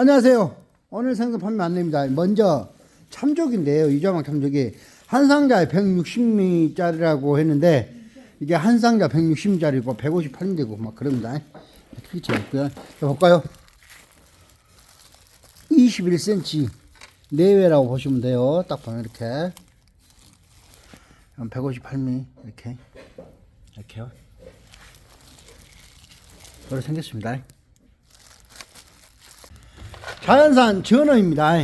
안녕하세요. 오늘 생선 판매 안내입니다. 먼저 참조기인데요. 이자망 참조기. 한 상자에 160미짜리라고 했는데 이게 한 상자 160미짜리고 158미되고 막 그럽니다. 크게 재있고요. 자, 볼까요? 21cm 내외라고 보시면 돼요. 딱 보면 이렇게 158mm 이렇게 이렇게요. 그렇게 생겼습니다. 자연산 전어입니다.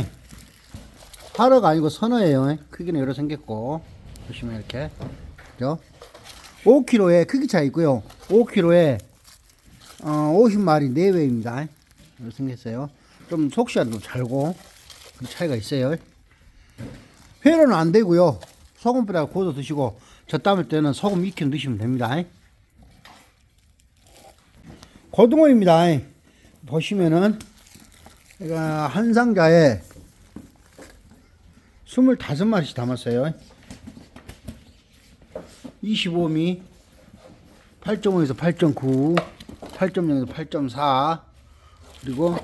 하러가 아니고 선어예요. 크기는 여러 생겼고 보시면 이렇게 그죠? 5kg에 크기 차이 있고요. 5kg에 어, 50마리 내외입니다. 이렇게 생겼어요. 좀 속시간도 잘고 그 차이가 있어요. 회로는 안 되고요. 소금보다 구워서 드시고 저 담을 때는 소금 익혀 드시면 됩니다. 고등어입니다. 보시면은 제가 한 상자에 25마리씩 담았어요. 25미 8.5에서 8.9 8.0에서 8.4 그리고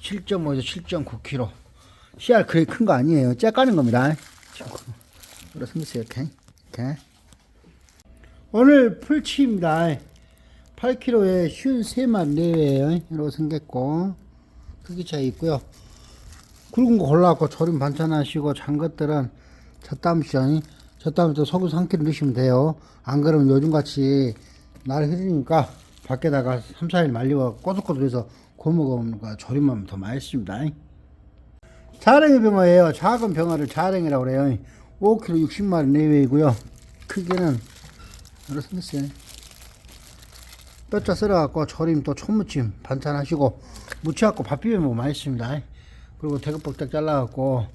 7.5에서 7.9kg 씨알 그리 큰거 아니에요. 째 까는 겁니다. 그래 생겼어요. 이렇게. 이렇게. 오늘 풀치입니다. 8kg에 53마리 내외예요. 이렇게 생겼고 크기 차이 있고요. 굵은 거 골라갖고 조림 반찬 하시고 잔 것들은 젖담시장이 젖담도 소금 3kg 넣으시면 돼요. 안 그러면 요즘같이 날 흐리니까 밖에다가 3, 4일 말리고 꼬들꼬들해서 구워 먹으면 그 조림만 더 맛있습니다. 자랭이 병어예요. 작은 병어를 자랭이라고 그래요. 5kg 60마리 내외이고요. 크기는 이렇게 생겼어요. 뼈짜 썰어갖고 조림 또 초무침 반찬하시고 무쳐갖고 밥 비벼 먹으면 맛있습니다. 그리고 대급박딱 잘라갖고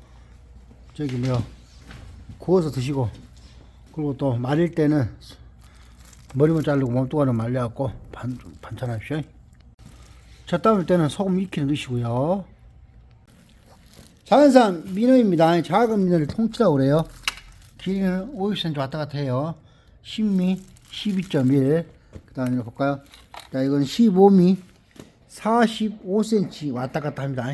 저기 뭐 구워서 드시고 그리고 또 말릴 때는 머리만 자르고 몸뚱아리 말려갖고 반, 반찬하십시오. 젖 담을 때는 소금 익혀 넣으시고요. 자연산 민어입니다. 작은 민어를 통치라고 그래요. 길이는 50cm 왔다 갔다 해요. 10미 12.1. 그 다음에 볼까요? 자, 이건 15미 45cm 왔다 갔다 합니다.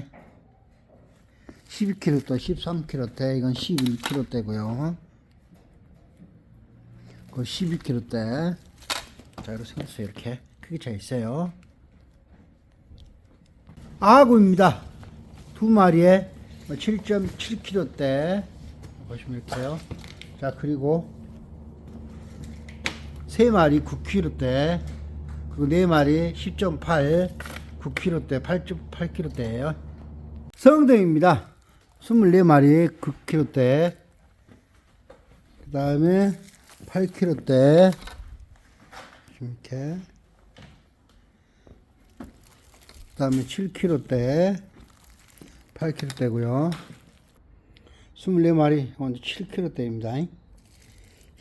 12kg 또 13kg대, 이건 11kg대고요. 그 12kg대. 자, 이렇게 생겼어요. 이렇게. 크기 차이 있어요. 아구입니다. 두 마리에 7.7kg대. 보시면 이렇게요. 자, 그리고 세 마리 9kg대. 그리고 네 마리 10.8, 9kg대, 8.8kg대예요. 성등입니다. 24마리 9kg대. 그 다음에 8kg대. 이렇게. 그 다음에 7kg대. 8kg대고요. 24마리, 이건 7kg대입니다.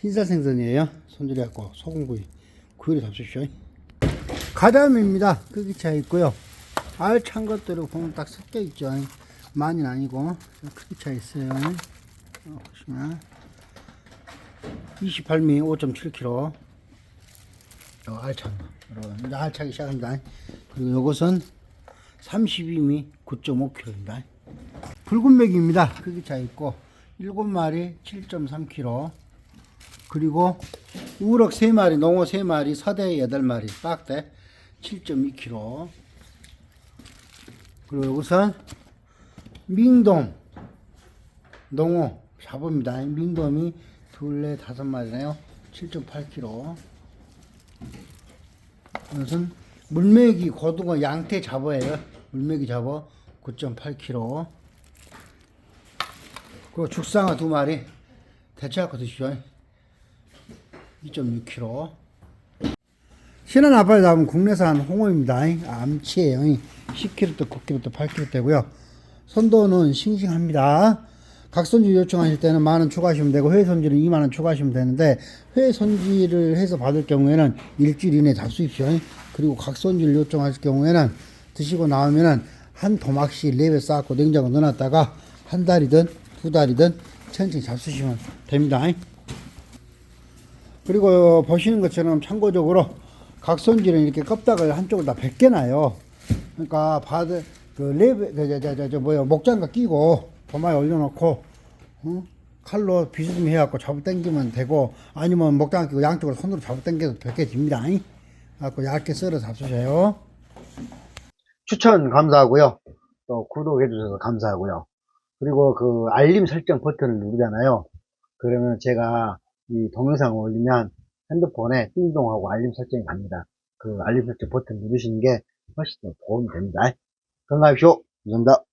흰살 생선이에요. 손질해갖고 소금구이. 구이를 잡수십시오. 가담입니다. 크기 차이 있고요. 알찬 것들을 보면 딱 섞여 있죠. 많이는 아니고 크기 차이 있어요. 어, 보시면 28미 5.7kg. 요 알찬 거. 여러분 이제 알차기 시작합니다. 그리고 요것은 32미 9.5kg입니다. 붉은 맥입니다. 크기 차이 있고 7마리 7.3kg. 그리고 우럭 3마리, 농어 3마리, 서대 8마리, 빡대 7.2kg. 그리고 이것은 민돔, 농어 잡어입니다. 민돔이 둘레 다섯 마리네요. 7.8kg. 이것은 물메기 고등어 양태 잡어예요. 물메기 잡어 9.8kg. 그리고 죽상어 두 마리 대체하고 드시죠. 2.6kg. 신안 아파트 잡은 국내산 홍어입니다. 암치예요. 10kg, 9kg, 8kg 되고요. 선도는 싱싱합니다. 각손질 요청하실 때는 만원 추가하시면 되고 회 손질은 2만 원 추가하시면 되는데 회 손질을 해서 받을 경우에는 일주일 이내 잡수십시오. 그리고 각손질 요청하실 경우에는 드시고 나오면은 한 토막씩 랩에 쌓고 냉장고 넣어놨다가 한 달이든 두 달이든 천천히 잡수시면 됩니다. 그리고 보시는 것처럼 참고적으로 각손질은 이렇게 껍데기를 한쪽을 다 벗겨놔요. 그러니까 받을, 그 레벨 저저 저저 뭐야 목장갑 끼고 도마에 올려놓고 어? 칼로 비스듬히 해갖고 잡아 당기면 되고 아니면 목장갑 끼고 양쪽으로 손으로 잡아 당겨도 벗겨집니다. 갖고 얇게 썰어 잡수세요. 추천 감사하고요. 또 구독해 주셔서 감사하고요. 그리고 그 알림 설정 버튼을 누르잖아요. 그러면 제가 이 동영상을 올리면 핸드폰에 띵동하고 알림 설정이 갑니다. 그 알림 설정 버튼 누르시는 게 훨씬 더 도움이 됩니다. 건강하십시오. 감사합니다.